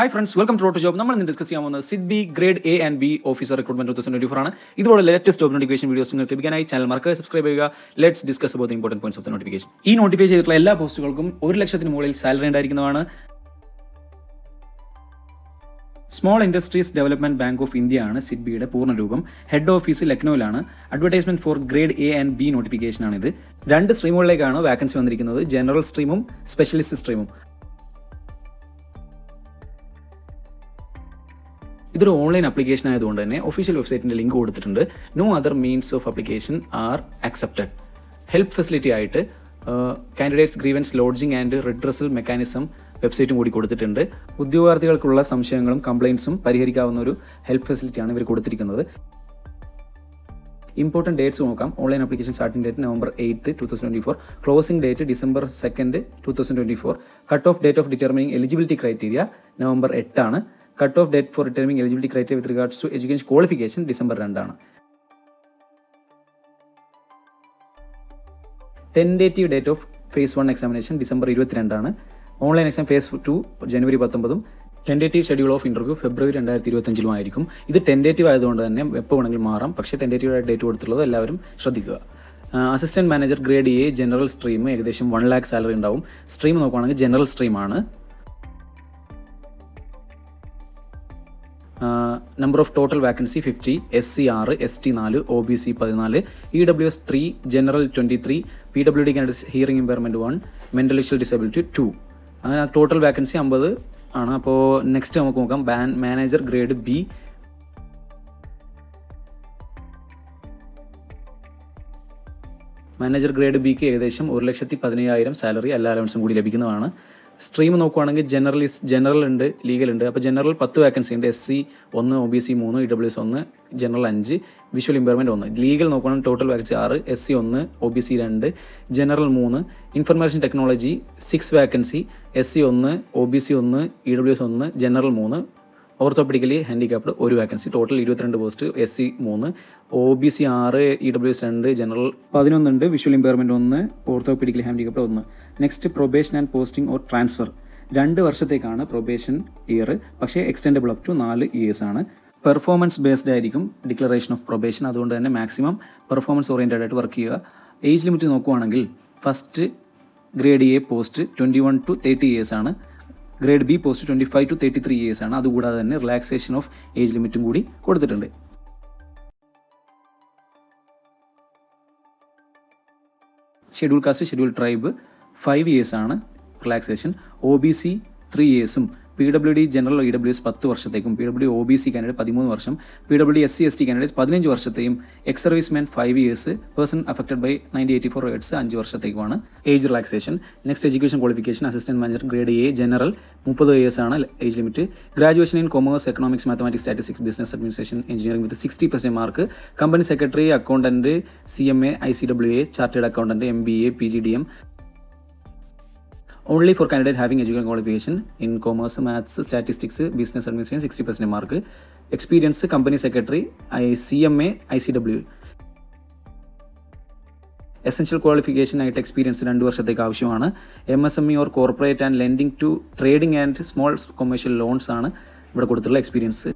Hi friends welcome to rote job നമ്മൾ ഇന്ന് discuss ചെയ്യാൻ പോകുന്നത് SIDBI grade A and B officer recruitment two thousand ആണ്. ഇതുപോലെ ലേറ്റസ്റ്റ് ജോബ് നോട്ടിഫിക്കേഷൻ വീഡിയോസ് നിങ്ങൾക്ക് ലഭിക്കാനായി ചാനൽ മറക്കാതെ സബ്സ്ക്രൈബ് ചെയ്യുക. Let's discuss about important points of the notification ഈ നോട്ടിഫൈ ചെയ്തിട്ടുള്ള എല്ലാ പോസ്റ്റുകൾക്കും ഒരു ലക്ഷത്തിന് മുകളിൽ സാലറി ഉണ്ടായിരിക്കുന്നതാണ്. Small industries development bank of India ആണ് സിഡ്ബിയുടെ പൂർണ രൂപം. Head office ലക്നൌവിലാണ് advertisement for grade A and B notification ആണ് ഇത്. രണ്ട് സ്ട്രീമുകളിലേക്കാണ് വാക്കൻസി വന്നിരിക്കുന്നത്. ജനറൽ സ്ട്രീമും സ്പെഷ്യലിസ്റ്റ് സ്ട്രീമും ഇതൊരു ഓൺലൈൻ അപ്ലിക്കേഷൻ ആയതുകൊണ്ട് തന്നെ ഒഫീഷ്യൽ വെബ്സൈറ്റിന്റെ ലിങ്ക് കൊടുത്തിട്ടുണ്ട്. No other means of application are accepted help facility ആയിട്ട് candidates grievance lodging and redressal mechanism വെബ്സൈറ്റും കൂടി കൊടുത്തിട്ടുണ്ട്. ഉദ്യോഗാർത്ഥികൾക്കുള്ള സംശയങ്ങളും കംപ്ലയിൻസും പരിഹരിക്കാവുന്ന ഒരു ഹെൽപ്പ് ഫെസിലിറ്റിയാണ് ഇവർ കൊടുത്തിരിക്കുന്നത്. ഇമ്പോർട്ടന്റ് ഡേറ്റ്സ് നോക്കാം. Online application starting date November eighth two thousand twenty four closing date December second two thousand twenty four cut off date of determining eligibility criteria November എട്ടാണ് cut off date for determining eligibility criteria with regards to education qualification December രണ്ടാണ്. Tentative date of phase one examination December ഇരുപത്തിരണ്ടാണ്. Online exam phase two ജനുവരി പത്തൊമ്പതും tentative schedule of interview ഫെബ്രുവരി രണ്ടായിരത്തി ഇരുപത്തഞ്ചിലും ആയിരിക്കും. ഇത് tentative ആയതുകൊണ്ട് തന്നെ എപ്പോൾ വേണമെങ്കിലും മാറാം. പക്ഷേ ടെൻഡേറ്റീവ് ആയിട്ട് ഡേറ്റ് കൊടുത്തുള്ളത് എല്ലാവരും ശ്രദ്ധിക്കുക. Assistant manager grade A general stream ഏകദേശം വൺ ലാക്ക് സാലറി ഉണ്ടാവും. സ്ട്രീം നോക്കുകയാണെങ്കിൽ general സ്ട്രീമാണ് number of total vacancy fifty S C ആറ് എസ് ടി നാല് ഒ ബി സി പതിനാല് E W S three general twenty three P W D candidates hearing impairment one mental visual disability two അങ്ങനെ total vacancy അമ്പത് ആണ്. അപ്പോൾ next നമുക്ക് നോക്കാം. Ban manager grade B manager grade ബിക്ക് ഏകദേശം ഒരു ലക്ഷത്തി പതിനയ്യായിരം സാലറി എല്ലാ അലവൻസും കൂടി ലഭിക്കുന്നതാണ്. സ്ട്രീം നോക്കുവാണെങ്കിൽ ജനറൽ ജനറൽ ഉണ്ട് ലീഗൽ ഉണ്ട്. അപ്പോൾ ജനറൽ പത്ത് വാക്കൻസി ഉണ്ട്. എസ് സി ഒന്ന് ഒ ബി സി മൂന്ന് ഇ ഡബ്ല്യു എസ് ഒന്ന് ജനറൽ അഞ്ച് വിഷ്വൽ ഇമ്പയർമെന്റ് ഒന്ന്. ലീഗൽ നോക്കുകയാണെങ്കിൽ ടോട്ടൽ വാക്കൻസി ആറ് എസ് സി ഒന്ന് ഒ ബി സി രണ്ട് ജനറൽ മൂന്ന് information technology six vacancy S C ഒന്ന് ഒ ബി സി ഒന്ന് ഇ ഡബ്ല്യു എസ് ഒന്ന് ജനറൽ മൂന്ന് ഓർത്തോപെഡിക്കലി ഹാൻഡിക്യാപ്ഡ് ഒരു വാക്കൻസി ടോട്ടൽ ഇരുപത്തിരണ്ട് പോസ്റ്റ് എസ് സി മൂന്ന്. ഒ ബി സി ആറ് ഇ ഡബ്ല്യു എസ് രണ്ട് ജനറൽ പതിനൊന്നുണ്ട് വിഷ്വൽ ഇമ്പയർമെന്റ് ഒന്ന് ഓർത്തോപെഡിക്കലി ഹാൻഡിക്യാപ്ഡ് ഒന്ന്. Next probation and posting or transfer രണ്ട് വർഷത്തേക്കാണ് പ്രൊബേഷൻ ഇയർ പക്ഷേ എക്സ്റ്റെൻഡബിൾ അപ് ടു നാല് ഇയേഴ്സ് ആണ്. പെർഫോമൻസ് ബേസ്ഡ് ആയിരിക്കും ഡിക്ലറേഷൻ ഓഫ് പ്രൊബേഷൻ അതുകൊണ്ട് തന്നെ മാക്സിമം പെർഫോമൻസ് ഓറിയന്റഡ് ആയിട്ട് വർക്ക് ചെയ്യുക. ഏജ് ലിമിറ്റ് നോക്കുവാണെങ്കിൽ first grade A post twenty one to thirty years ആണ്. Grade B post twenty five to thirty three years ആണ്. അതുകൂടാതെ തന്നെ റിലാക്സേഷൻ ഓഫ് ഏജ് ലിമിറ്റും കൂടി കൊടുത്തിട്ടുണ്ട്. Schedule caste schedule tribe five years ആണ് relaxation O B C three ഇയേഴ്സും P W D general E W S പത്ത് വർഷത്തേക്കും P W O B C candidate പതിമൂന്ന് വർഷം P W S C S T candidate പതിനഞ്ച് വർഷത്തെയും ex service man five years person affected by ninety eighty four years അഞ്ച് വർഷത്തേക്കുമാണ് age relaxation next education qualification assistant manager grade A general മുപ്പത് years ആണ് age limit graduation in commerce economics mathematics statistics business administration engineering with sixty percent mark company secretary accountant C M A I C W A chartered accountant M B A P G D M only for candidate having education qualification in commerce, maths, statistics, business administration, 60% mark. Experience, company secretary, CMA, ICW. Essential qualification ആയിട്ട് experience രണ്ട് വർഷത്തേക്ക് ആവശ്യമാണ് M S M E or corporate and lending to trading and small commercial loans ആണ് ഇവിടെ കൊടുത്തിട്ടുള്ള experience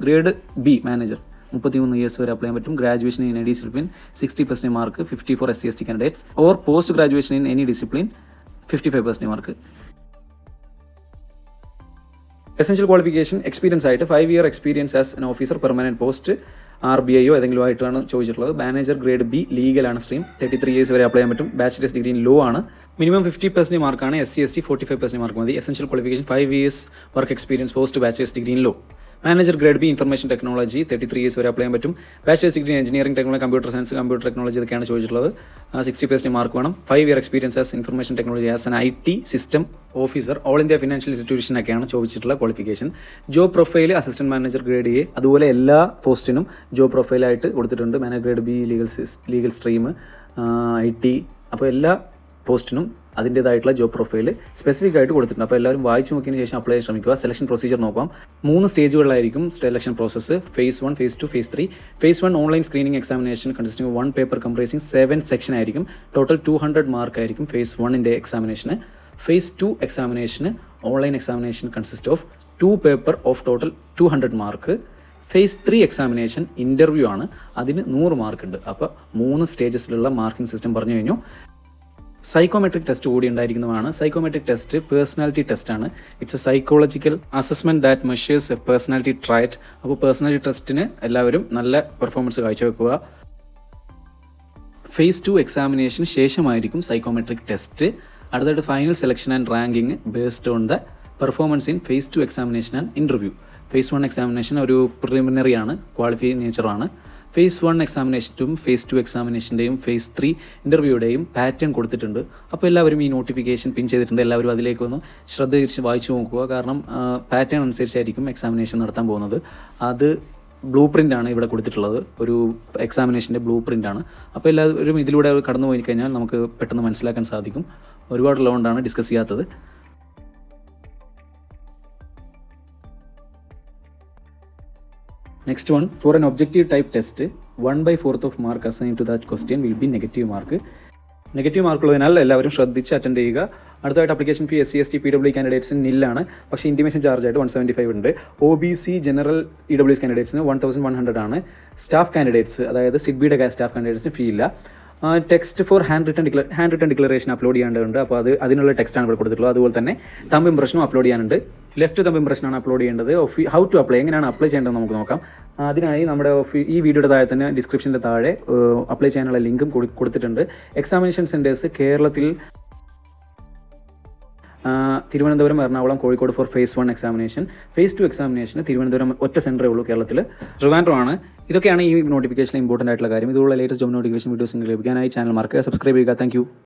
grade B manager മുപ്പത്തിമൂന്ന് years വരെ apply ചെയ്യാൻ പറ്റും. Graduation in any discipline sixty percent mark fifty four S C S T candidates or post graduation in any discipline fifty five percent mark essential qualification experience ആയിട്ട് five year experience as an officer permanent post R B ഐയോ ഏതെങ്കിലും ആയിട്ടാണ് ചോദിച്ചിട്ടുള്ളത്. Manager grade B ലീഗലാണ് stream thirty three years വരെ apply ചെയ്യാൻ പറ്റും. Bachelor's degree in law ആണ്. Minimum fifty percent മാർക്കാണ് S C S T forty five percent mark മതി. Essential qualification five years work experience post bachelor's degree in law manager grade B information technology thirty three years വരെ apply ചെയ്യാൻ പറ്റും. Bachelor's degree engineering technology computer science computer technology ഇതൊക്കെയാണ് ചോദിച്ചിട്ടുള്ളത്. Sixty percent mark വേണം. Five year experience as information technology as an I T system officer all India financial institution ഒക്കെയാണ് ചോദിച്ചിട്ടുള്ള qualification job profile assistant manager grade A അതുപോലെ എല്ലാ പോസ്റ്റിനും job പ്രൊഫൈലായിട്ട് കൊടുത്തിട്ടുണ്ട്. Manager grade B legal legal stream I T അപ്പോൾ എല്ലാ പോസ്റ്റിനും അതിന്റെതായിട്ടുള്ള ജോബ് പ്രൊഫൈൽ സ്പെസിഫിക് ആയിട്ട് കൊടുത്തിട്ടുണ്ട്. അപ്പോൾ എല്ലാവരും വായിച്ചു നോക്കിയതിന് ശേഷം അപ്ലൈ ചെയ്യാൻ ശ്രമിക്കുക. സെലക്ഷൻ പ്രൊസീജിയർ നോക്കാം. മൂന്ന് സ്റ്റേജുകളിലായിരിക്കും selection process phase one phase two phase three phase one online screening examination consisting one paper comprising seven section ആയിരിക്കും. ടോട്ടൽ ടു ഹൺഡ്രഡ് മാർക്ക് ആയിരിക്കും ഫേസ് വണ്ണിന്റെ എക്സാമിനേഷന് phase two എക്സാമിനേഷന് online examination consist of two paper of total two hundred mark phase three examination interview ആണ്. അതിന് നൂറ് mark ഉണ്ട്. അപ്പോൾ മൂന്ന് സ്റ്റേജസിലുള്ള മാർക്കിംഗ് സിസ്റ്റം പറഞ്ഞു കഴിഞ്ഞു. സൈക്കോമെട്രിക് ടെസ്റ്റ് കൂടി ഉണ്ടായിരിക്കുന്നതാണ്. സൈക്കോമെട്രിക് ടെസ്റ്റ് പേഴ്സണാലിറ്റി ടെസ്റ്റ് ആണ്. It's a psychological assessment that measures a personality trait അപ്പോൾ പേഴ്സണാലിറ്റി ടെസ്റ്റിന് എല്ലാവരും നല്ല പെർഫോമൻസ് കാഴ്ചവെക്കുക. ഫേസ് ടു എക്സാമിനേഷന് ശേഷമായിരിക്കും സൈക്കോമെട്രിക് ടെസ്റ്റ് അടുത്തായിട്ട് final selection and ranking based on the performance in phase two examination and interview phase one examination ഒരു preliminary ആണ് ക്വാളിഫൈ നേച്ചറാണ് ഫേസ് വൺ എക്സാമിനേഷനും ഫേസ് ടു എക്സാമിനേഷന്റെയും ഫേസ് ത്രീ ഇന്റർവ്യൂയുടെയും പാറ്റേൺ കൊടുത്തിട്ടുണ്ട്. അപ്പോൾ എല്ലാവരും ഈ നോട്ടിഫിക്കേഷൻ പിൻ ചെയ്തിട്ടുണ്ട്. എല്ലാവരും അതിലേക്ക് ഒന്ന് തിരിച്ച് വായിച്ചു നോക്കുക. കാരണം പാറ്റേൺ അനുസരിച്ചായിരിക്കും എക്സാമിനേഷൻ നടത്താൻ പോകുന്നത്. അത് ബ്ലൂ പ്രിന്റാണ് ആണ് ഇവിടെ കൊടുത്തിട്ടുള്ളത്. ഒരു എക്സാമിനേഷന്റെ ബ്ലൂ പ്രിന്റാണ് ആണ്. അപ്പോൾ എല്ലാവരും ഇതിലൂടെ കടന്നു പോയി കഴിഞ്ഞാൽ നമുക്ക് പെട്ടെന്ന് മനസ്സിലാക്കാൻ സാധിക്കും. ഒരുപാടുള്ളതുകൊണ്ടാണ് ഡിസ്കസ് ചെയ്യാത്തത്. Next one four an objective type test 1 by 4th of mark assigned to that question will be negative mark negative mark ഉള്ളതിനാൽ എല്ലാവരും ശ്രദ്ധിച്ച് അറ്റൻഡ് ചെയ്യുക. അടുത്തതായിട്ട് application fee S C S T P W കാൻഡിഡേറ്റ്സിന് നില്ലാണ്. പക്ഷേ intimation charge ആയിട്ട് one seventy five ഉണ്ട്. O B C general E W കാൻഡിഡേറ്റ്സിന് one thousand one hundred ആണ്. സ്റ്റാഫ് കാൻഡിഡേറ്റ്സ് അതായത് സിഡ്ബിയുടെ സ്റ്റാഫ് കാൻഡിഡേറ്റ്സിന് ഫീ ഇല്ല. Text for hand written declare hand written declaration upload ചെയ്യേണ്ടതുണ്ട് അപ്പോൾ അത് അതിനുള്ള ടെക്സ്റ്റാണ് ഇവിടെ കൊടുത്തിട്ടുള്ളത്. അതുപോലെ തന്നെ തമ്പ് ഇംപ്രഷനും അപ്ലോഡ് ചെയ്യാനുണ്ട്. ലെഫ്റ്റ് തമ്പ് ഇംപ്രഷനാണ് അപ്ലോഡ് ചെയ്യേണ്ടത്. ഹൗ ടു അപ്ലൈ എങ്ങനെയാണ് അപ്ലൈ ചെയ്യേണ്ടത് നമുക്ക് നോക്കാം. അതിനായി നമ്മുടെ ഈ വീഡിയോയുടെ താഴെ തന്നെ ഡിസ്ക്രിപ്ഷന്റെ താഴെ അപ്ലൈ ചെയ്യാനുള്ള ലിങ്കും കൊടുത്തിട്ടുണ്ട്. എക്സാമിനേഷൻ സെന്റേഴ്സ് കേരളത്തിൽ Thiruvananthapuram Ernakulam Kozhikode for phase one examination phase two എക്സാമിനേഷന് Thiruvananthapuram ഒറ്റ സെന്ററേ ഉള്ളൂ കേരളത്തിൽ ട്രിവാൻഡ്രോ ആണ് ഇതൊക്കെയാണ് ഈ നോട്ടിഫിക്കേഷൻ ഇമ്പോർട്ടന്റ് ആയിട്ടുള്ള കാര്യം. ഇതുള്ള ലേറ്റസ്റ്റ് ജോബ് നോട്ടിഫിക്കേഷൻ വീഡിയോസ് ലഭിക്കാനായി ചാനൽ മാർക്ക് സബ്സ്ക്രൈബ് ചെയ്യുക. താങ്ക്